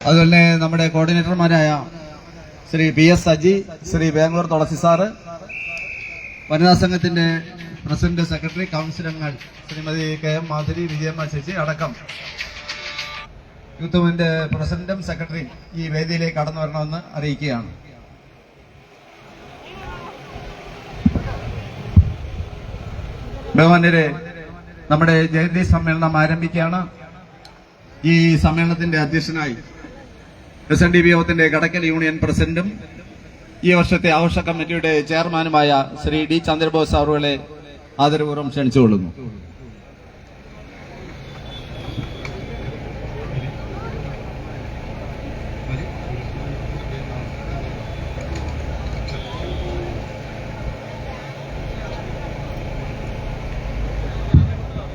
അതുപോലെ നമ്മുടെ കോർഡിനേറ്റർമാരായ Shri P S Saji Shri Bangalore Tulasi sir വനിതാ സംഘത്തിന്റെ പ്രസിഡന്റ് സെക്രട്ടറി കൗൺസിലങ്ങൾ ശ്രീമതി കെ എം മാധുരി വിജയമ്മ ചേച്ചി അടക്കം. യൂത്ത് മൂവിന്റെ പ്രസിഡന്റും സെക്രട്ടറിയും ഈ വേദിയിലേക്ക് കടന്നു വരണമെന്ന് അറിയിക്കുകയാണ്. ബഹുമാന്യരെ നമ്മുടെ ജയന്തി സമ്മേളനം ആരംഭിക്കുകയാണ്. ഈ സമ്മേളനത്തിന്റെ അധ്യക്ഷനായി എസ് എൻ ഡി പി യോഗത്തിന്റെ കടക്കൽ യൂണിയൻ പ്രസിഡന്റും ഈ വർഷത്തെ ആഘോഷ കമ്മിറ്റിയുടെ ചെയർമാനുമായ ശ്രീ ഡി ചന്ദ്രബോസ് അവറുകളെ ആദരപൂർവം ക്ഷണിച്ചുകൊള്ളുന്നു.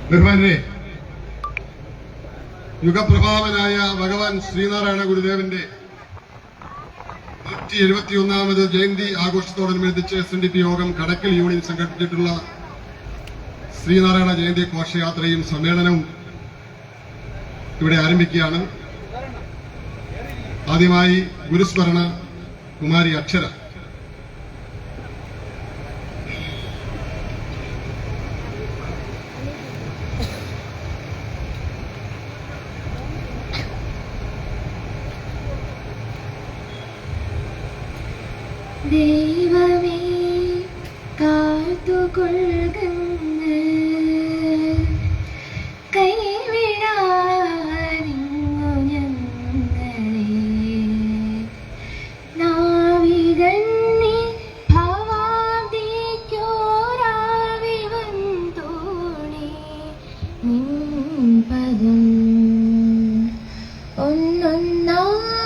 ബഹുമാനെ യുഗപ്രഭാവനായ ഭഗവാൻ ശ്രീനാരായണ ഗുരുദേവന്റെ നൂറ്റി എഴുപത്തിയൊന്നാമത് Jayanti ആഘോഷത്തോടനുബന്ധിച്ച് S N D P Yogam Kadakkal union സംഘടിപ്പിച്ചിട്ടുള്ള Sreenarayana Jayanti ഘോഷയാത്രയും സമ്മേളനവും ഇവിടെ ആരംഭിക്കുകയാണ്. ആദ്യമായി ഗുരുസ്മരണ കുമാരി അക്ഷര. ദൈവമേ കാത്തുകൊള്ളുകങ്ങ്. കൈവിടാനിങ്ങു ഞങ്ങളെ. നാവികന്നി ഭവാബ്ദിക്കോരാവി വന്തോണി നിൻ പദം ഒന്നൊന്നായി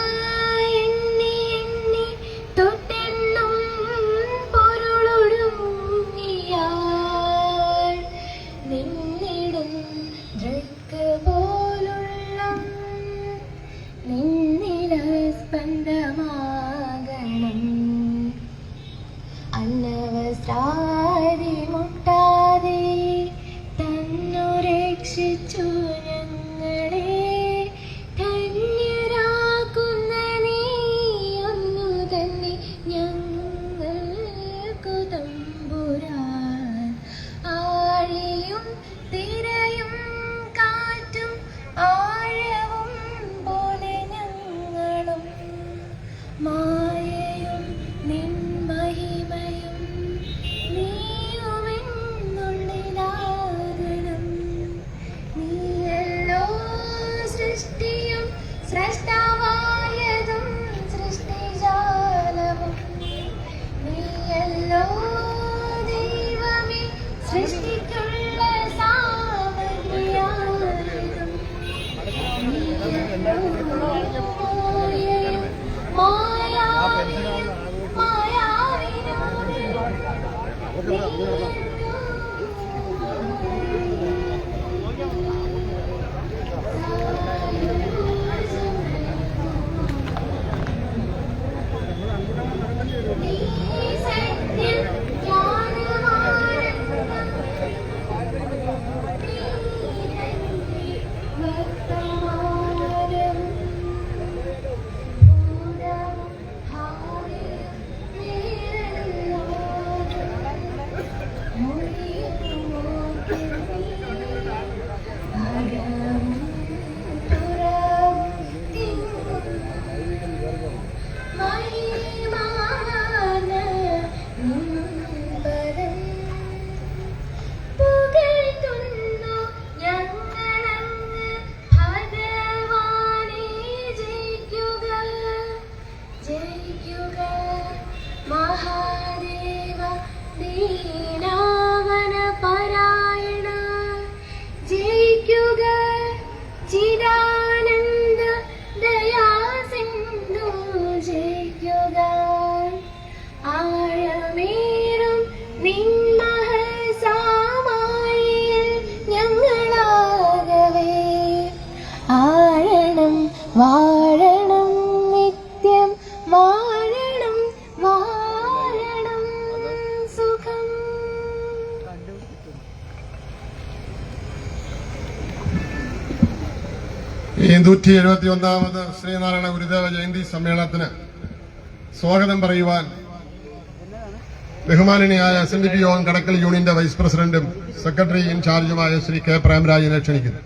있죠? mierda. ഈ നൂറ്റി എഴുപത്തി ഒന്നാമത് ശ്രീനാരായണ ഗുരുദേവ ജയന്തി സമ്മേളനത്തിന് സ്വാഗതം പറയുവാൻ ബഹുമാനനീയായ എസ് എൻ ഡി പി യോഗം കടക്കൽ യൂണിയന്റെ വൈസ് പ്രസിഡന്റും സെക്രട്ടറി ഇൻചാർജുമായ ശ്രീ കെ പ്രേമരാജിനെ ക്ഷണിക്കുന്നു.